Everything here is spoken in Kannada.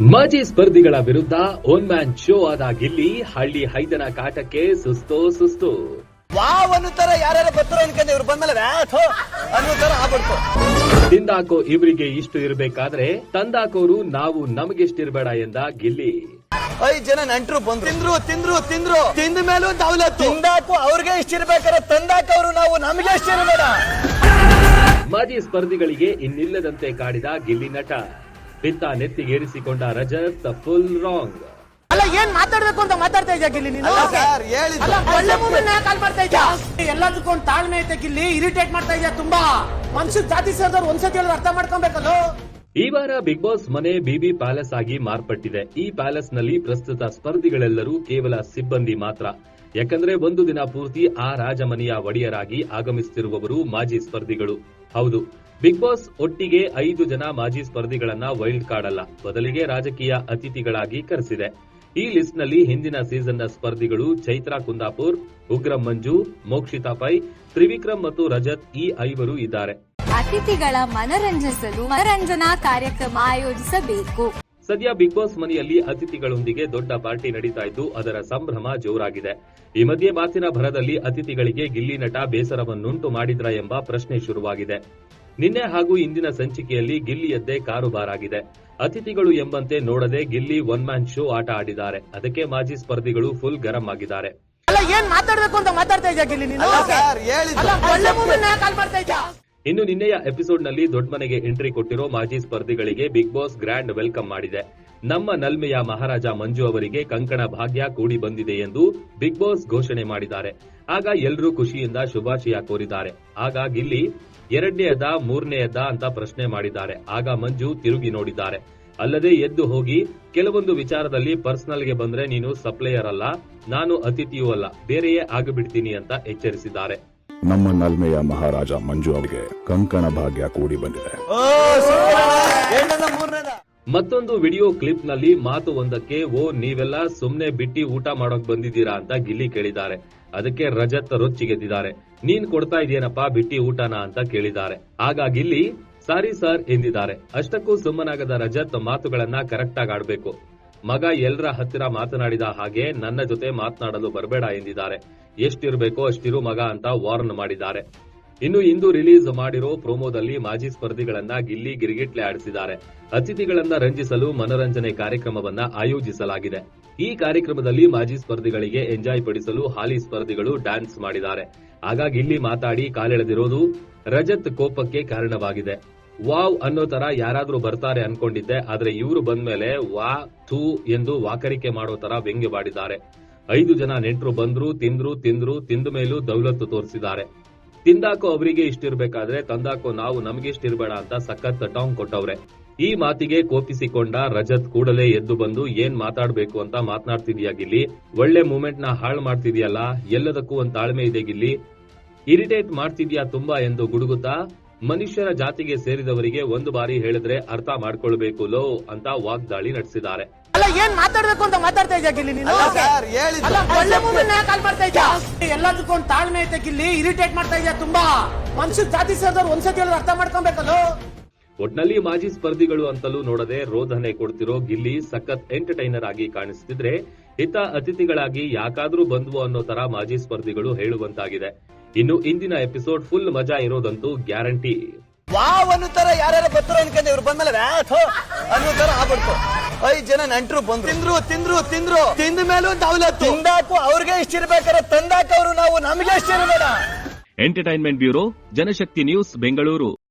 ಮಾಜಿ ಸ್ಪರ್ಧಿಗಳ ವಿರುದ್ಧ ಓನ್ ಮ್ಯಾನ್ ಶೋ ಆದ ಗಿಲ್ಲಿ ಹಳ್ಳಿ ಹೈದನ ಕಾಟಕ್ಕೆ ಸುಸ್ತೋ ಸುಸ್ತು. ವಾವ್ ಅನ್ನೋ ತರ ಯಾರ್ಯಾರ ಬರ್ತಾರೋ ಅನ್ಕೊಂಡೆ ಇವ್ರು ಬಂದ್ಮೇಲೆ ವ್ಯಾಥೋ ಅನ್ನೋ ತರ ಆಗ್ಬಿಡ್ತು. ತಿಂದಾಕೋ ಇವರಿಗೆ ಇಷ್ಟು ಇರಬೇಕಾದ್ರೆ ತಂದಾಕೋರು ನಾವು ನಮಗೆಷ್ಟಿರ್ಬೇಡ ಎಂದ ಗಿಲ್ಲಿ. ಐದ್ ಜನ ನೆಂಟ್ರು ಬಂದ್ರು. ತಿಂದ್ರು ತಿಂದ್ರು ತಿಂದ್ರು ತಿಂದ ಮೇಲೂ ದೌಲತ್ ತಿಂದಾಕು ಅವ್ರಿಗೆ ಇಷ್ಟಿರ್ಬೇಕಾರೆ ತಂದಾಕ ಅವರು ನಾವು ನಮಗೆ ಇರಬೇಡ ಮಾಜಿ ಸ್ಪರ್ಧಿಗಳಿಗೆ ಇನ್ನಿಲ್ಲದಂತೆ ಕಾಡಿದ ಗಿಲ್ಲಿ ನಟ. ಬಿತ್ತ ನೆತ್ತಿಗೇರಿಸಿಕೊಂಡ ರಜತ್ ಫುಲ್ ರಾಂಗ್. ಅಲ್ಲ ಏನ್ ಮಾತಾಡ್ಬೇಕು ಅಂತ ಮಾತಾಡ್ತಾ ಇದ್ಯಾ ಇಲ್ಲಿ ನೀನು? ಅಲ್ಲ ಸರ್ ಹೇಳಿದ್ದು ಅಲ್ಲ ಒಳ್ಳೆ ಕಾಲ್ ಮಾಡ್ತಾ ಇದ್ಯಾ? ಎಲ್ಲದಕ್ಕೂ ಒಂದು ತಾಳ್ಮೆ ಐತೆ ಗಿಲ್ಲಿ ಇರಿಟೇಟ್ ಮಾಡ್ತಾ ಇದ್ಯಾ ತುಂಬಾ? ಮನುಷ್ಯ ಜಾತಿ ಸೇರಿದವ್ರು ಒಂದ್ಸತಿ ಹೇಳಿದ್ರೆ ಅರ್ಥ ಮಾಡ್ಕೊಬೇಕಲ್ಲ? ಈ ವಾರ ಬಿಗ್ ಬಾಸ್ ಮನೆ ಬಿಬಿ ಪ್ಯಾಲೇಸ್ ಆಗಿ ಮಾರ್ಪಟ್ಟಿದೆ. ಈ ಪ್ಯಾಲೇಸ್ನಲ್ಲಿ ಪ್ರಸ್ತುತ ಸ್ಪರ್ಧಿಗಳೆಲ್ಲರೂ ಕೇವಲ ಸಿಬ್ಬಂದಿ ಮಾತ್ರ. ಯಾಕಂದ್ರೆ ಒಂದು ದಿನ ಪೂರ್ತಿ ಆ ರಾಜಮನೆಯ ಒಡೆಯರಾಗಿ ಆಗಮಿಸುತ್ತಿರುವವರು ಮಾಜಿ ಸ್ಪರ್ಧಿಗಳು. ಹೌದು ಬಿಗ್ ಬಾಸ್ ಒಟ್ಟಿಗೆ ಐದು ಜನ ಮಾಜಿ ಸ್ಪರ್ಧಿಗಳನ್ನ ವೈಲ್ಡ್ ಕಾರ್ಡ್ ಅಲ್ಲ ಬದಲಿಗೆ ರಾಜಕೀಯ ಅತಿಥಿಗಳಾಗಿ ಕರೆಸಿದೆ. ಈ ಲಿಸ್ಟ್ನಲ್ಲಿ ಹಿಂದಿನ ಸೀಸನ್ನ ಸ್ಪರ್ಧಿಗಳು ಚೈತ್ರಾ ಕುಂದಾಪುರ್ ಉಗ್ರಂ ಮಂಜು ಮೋಕ್ಷಿತಾ ಪೈ ತ್ರಿವಿಕ್ರಮ್ ಮತ್ತು ರಜತ್ ಈ ಐವರು ಇದ್ದಾರೆ. ಅತಿಥಿಗಳ ಮನರಂಜಿಸಲು ಮನರಂಜನಾ ಕಾರ್ಯಕ್ರಮ ಆಯೋಜಿಸಬೇಕು. ಸದ್ಯ ಬಿಗ್ ಬಾಸ್ ಮನೆಯಲ್ಲಿ ಅತಿಥಿಗಳೊಂದಿಗೆ ದೊಡ್ಡ ಪಾರ್ಟಿ ನಡೀತಾ ಇದ್ದು ಅದರ ಸಂಭ್ರಮ ಜೋರಾಗಿದೆ. ಈ ಮಧ್ಯೆ ಮಾತಿನ ಭರದಲ್ಲಿ ಅತಿಥಿಗಳಿಗೆ ಗಿಲ್ಲಿ ನಟ ಬೇಸರವನ್ನುಂಟು ಮಾಡಿದ್ರ ಎಂಬ ಪ್ರಶ್ನೆ ಶುರುವಾಗಿದೆ. ನಿನ್ನೆ ಹಾಗೂ ಇಂದಿನ ಸಂಚಿಕೆಯಲ್ಲಿ ಗಿಲ್ಲಿಯದ್ದೇ ಕಾರುಬಾರಾಗಿದೆ. ಅತಿಥಿಗಳು ಎಂಬಂತೆ ನೋಡದೆ ಗಿಲ್ಲಿ ಒನ್ ಮ್ಯಾನ್ ಶೋ ಆಟ ಆಡಿದ್ದಾರೆ. ಅದಕ್ಕೆ ಮಾಜಿ ಸ್ಪರ್ಧಿಗಳು ಫುಲ್ ಗರಂ ಆಗಿದ್ದಾರೆ. ಅಲ್ಲ ಏನ್ ಮಾತಾಡ್ಬೇಕು ಅಂತ ಮಾತಾಡ್ತಾ ಇದ್ಯಾ ಗಿಲ್ಲಿ ನೀನು? ಸರ್ ಹೇಳಿದ್ದು. ಅಲ್ಲ ಒಳ್ಳೆ ಮೂಮೆಂಟ್ ಕಾಲ್ ಮಾಡ್ತಾ ಇದ್ಯಾ ಇನ್ನು ನಿನ್ನೆಯ ಎಪಿಸೋಡ್ನಲ್ಲಿ ದೊಡ್ಡ ಮನೆಗೆ ಎಂಟ್ರಿ ಕೊಟ್ಟಿರೋ ಮಾಜಿ ಸ್ಪರ್ಧಿಗಳಿಗೆ ಬಿಗ್ ಬಾಸ್ ಗ್ರ್ಯಾಂಡ್ ವೆಲ್ಕಮ್ ಮಾಡಿದೆ. ನಮ್ಮ ನಲ್ಮೆಯ ಮಹಾರಾಜ ಮಂಜು ಅವರಿಗೆ ಕಂಕಣ ಭಾಗ್ಯ ಕೂಡಿ ಬಂದಿದೆ ಎಂದು ಬಿಗ್ ಬಾಸ್ ಘೋಷಣೆ ಮಾಡಿದ್ದಾರೆ. ಆಗ ಎಲ್ಲರೂ ಖುಷಿಯಿಂದ ಶುಭಾಶಯ ಕೋರಿದ್ದಾರೆ. ಆಗ ಗಿಲ್ಲಿ ಎರಡನೆಯದ ಮೂರನೆಯದ ಅಂತ ಪ್ರಶ್ನೆ ಮಾಡಿದ್ದಾರೆ. ಆಗ ಮಂಜು ತಿರುಗಿ ನೋಡಿದ್ದಾರೆ. ಅಲ್ಲದೆ ಎದ್ದು ಹೋಗಿ ಕೆಲವೊಂದು ವಿಚಾರದಲ್ಲಿ ಪರ್ಸನಲ್ಗೆ ಬಂದ್ರೆ ನೀನು ಸಪ್ಲೈಯರ್ ಅಲ್ಲ ನಾನು ಅತಿಥಿಯೂ ಅಲ್ಲ ಬೇರೆಯೇ ಆಗಿಬಿಡ್ತೀನಿ ಅಂತ ಎಚ್ಚರಿಸಿದ್ದಾರೆ. ನಮ್ಮ ನಲ್ಮೆಯ ಮಹಾರಾಜ ಮಂಜು ಅವರಿಗೆ ಕಂಕಣ ಭಾಗ್ಯ ಕೂಡಿ ಬಂದಿದೆ. ಮತ್ತೊಂದು ವಿಡಿಯೋ ಕ್ಲಿಪ್ನಲ್ಲಿ ಮಾತು ಒಂದಕ್ಕೆ ಓ, ನೀವೆಲ್ಲ ಸುಮ್ನೆ ಬಿಟ್ಟಿ ಊಟ ಮಾಡೋಕ್ ಬಂದಿದ್ದೀರಾ ಅಂತ ಗಿಲ್ಲಿ ಕೇಳಿದ್ದಾರೆ. ಅದಕ್ಕೆ ರಜತ್ ರೊಚ್ಚಿಗೆದ್ದಿದ್ದಾರೆ. ನೀನ್ ಕೊಡ್ತಾ ಇದೆಯೇನಪ್ಪ ಬಿಟ್ಟಿ ಊಟನ ಅಂತ ಕೇಳಿದ್ದಾರೆ. ಆಗ ಗಿಲ್ಲಿ, ಸಾರಿ ಸರ್, ಎಂದಿದ್ದಾರೆ. ಅಷ್ಟಕ್ಕೂ ಸುಮ್ಮನಾಗದ ರಜತ್ ಮಾತುಗಳನ್ನ ಕರೆಕ್ಟ್ ಆಗಿ ಆಡ್ಬೇಕು. ಮಗ ಎಲ್ರ ಹತ್ತಿರ ಮಾತನಾಡಿದ ಹಾಗೆ ನನ್ನ ಜೊತೆ ಮಾತನಾಡಲು ಬರಬೇಡ ಎಂದಿದ್ದಾರೆ. ಎಷ್ಟಿರ್ಬೇಕೋ ಅಷ್ಟಿರು ಮಗ ಅಂತ ವಾರ್ನ್ ಮಾಡಿದ್ದಾರೆ. ಇನ್ನು ಇಂದು ರಿಲೀಸ್ ಮಾಡಿರೋ ಪ್ರೋಮೋದಲ್ಲಿ ಮಾಜಿ ಸ್ಪರ್ಧಿಗಳನ್ನ ಗಿಲ್ಲಿ ಗಿರಿಗಿಟ್ಲೆ ಆಡಿಸಿದ್ದಾರೆ. ಅತಿಥಿಗಳನ್ನ ರಂಜಿಸಲು ಮನರಂಜನೆ ಕಾರ್ಯಕ್ರಮವನ್ನ ಆಯೋಜಿಸಲಾಗಿದೆ. ಈ ಕಾರ್ಯಕ್ರಮದಲ್ಲಿ ಮಾಜಿ ಸ್ಪರ್ಧಿಗಳಿಗೆ ಎಂಜಾಯ್ ಪಡಿಸಲು ಹಾಲಿ ಸ್ಪರ್ಧಿಗಳು ಡ್ಯಾನ್ಸ್ ಮಾಡಿದ್ದಾರೆ. ಹಾಗಾಗಿ ಇಲ್ಲಿ ಮಾತಾಡಿ ಕಾಲೆಳೆದಿರೋದು ರಜತ್ ಕೋಪಕ್ಕೆ ಕಾರಣವಾಗಿದೆ. ವಾವ್ ಅನ್ನೋ ತರ ಯಾರಾದ್ರೂ ಬರ್ತಾರೆ ಅನ್ಕೊಂಡಿದ್ದೆ, ಆದ್ರೆ ಇವರು ಬಂದ್ಮೇಲೆ ವಾ, ಥೂ ಎಂದು ವಾಕರಿಕೆ ಮಾಡೋ ತರ ವ್ಯಂಗ್ಯವಾಡಿದ್ದಾರೆ. ಐದು ಜನ ನೆಂಟರು ಬಂದ್ರು, ತಿಂದ್ರು ತಿಂದ್ರು ತಿಂದ ಮೇಲೂ ದೌಲತ್ತು ತೋರಿಸಿದ್ದಾರೆ. ತಿಂದಾಕೋ ಅವರಿಗೆ ಇಷ್ಟಿರ್ಬೇಕಾದ್ರೆ ತಂದಾಕೋ ನಾವು ನಮಗೆ ಇಷ್ಟಿರ್ಬೇಡ ಅಂತ ಸಖತ್ ಟಾಂಗ್ ಕೊಟ್ಟವ್ರೆ. ಈ ಮಾತಿಗೆ ಕೋಪಿಸಿಕೊಂಡ ರಜತ್ ಕೂಡಲೇ ಎದ್ದು ಬಂದು ಏನ್ ಮಾತಾಡ್ಬೇಕು ಅಂತ ಮಾತನಾಡ್ತಿದ್ಯಾ ಗಿಲ್ಲಿ? ಒಳ್ಳೆ ಮೂಮೆಂಟ್ನ ಹಾಳು ಮಾಡ್ತಿದ್ಯಲ್ಲ ಎಲ್ಲದಕ್ಕೂ ಒಂದ್ ತಾಳ್ಮೆ ಇದೆ ಗಿಲ್ಲಿ? ಇರಿಟೇಟ್ ಮಾಡ್ತಿದ್ಯಾ ತುಂಬಾ ಎಂದು ಗುಡುಗುತ್ತಾ? ಮನುಷ್ಯರ ಜಾತಿಗೆ ಸೇರಿದವರಿಗೆ ಒಂದು ಬಾರಿ ಹೇಳಿದ್ರೆ ಅರ್ಥ ಮಾಡ್ಕೊಳ್ಬೇಕು ಲೋ ಅಂತ ವಾಗ್ದಾಳಿ ನಡೆಸಿದ್ದಾರೆ. ಅಲ್ಲ ಏನ್ ಮಾತಾಡ್ಬೇಕು ಅಂತ ಮಾತಾಡ್ತಾ ಇದ್ಯಾ ಗಿಲ್ಲಿ ನೀನು? ಒಳ್ಳೆ ಮೂಮೆಂಟ್ ಕಾಲ್ ಮಾಡ್ತಾ ಇದ್ಯಾ? ಎಲ್ಲದಕ್ಕೂ ಒಂದು ತಾಳ್ಮೆ ಐತೆ ಇಲ್ಲಿ ಇರಿಟೇಟ್ ಮಾಡ್ತಾ ಇದೆಯಾ ತುಂಬಾ? ಮನುಷ್ಯ ಜಾತಿ ಸೇರಿದವ್ರು ಒಂದ್ಸತಿ ಹೇಳಿದ್ರೆ ಅರ್ಥ ಮಾಡ್ಕೊಬೇಕಲ್ಲ? ಒಟ್ನಲ್ಲಿ ಮಾಜಿ ಸ್ಪರ್ಧಿಗಳು ಅಂತಲೂ ನೋಡದೆ ರೋಧನೆ ಕೊಡ್ತಿರೋ ಗಿಲ್ಲಿ ಸಖತ್ ಎಂಟರ್ಟೈನರ್ ಆಗಿ ಕಾಣಿಸ್ತಿದ್ರೆ ಹಿತ ಅತಿಥಿಗಳಾಗಿ ಯಾಕಾದ್ರೂ ಬಂದ್ವು ಅನ್ನೋ ತರ ಮಾಜಿ ಸ್ಪರ್ಧಿಗಳು ಹೇಳುವಂತಾಗಿದೆ. ಇನ್ನು ಇಂದಿನ ಎಪಿಸೋಡ್ ಫುಲ್ ಮಜಾ ಇರೋದಂತೂ ಗ್ಯಾರಂಟಿ. ವಾವ್ ಅನ್ನೋ ತರ ಯಾರ್ಯಾರ ಬರ್ತಾರೋ ಅನ್ಕೊಂಡೆ ಇವ್ರು ಬಂದ್ಮೇಲೆ ಅನ್ನೋ ತರ ಆಗ್ಬಿಡ್ತು. ಐದ್ ಜನ ನೆಂಟರು ಬಂದ್ರು. ತಿಂದ್ರು ತಿಂದ್ರು ತಿಂದ್ರು. ತಿಂದ ಮೇಲೂ ದೌಲತ್ ತಿಂದಾಕು ಅವ್ರಿಗೆ ಇಷ್ಟಿರ್ಬೇಕಾರೆ ತಂದಾಕ ಅವರು ನಾವು ನಮಗೆ ಇಷ್ಟಿರ್ಬೇಡ entertainment bureau Janashakti news Bengaluru.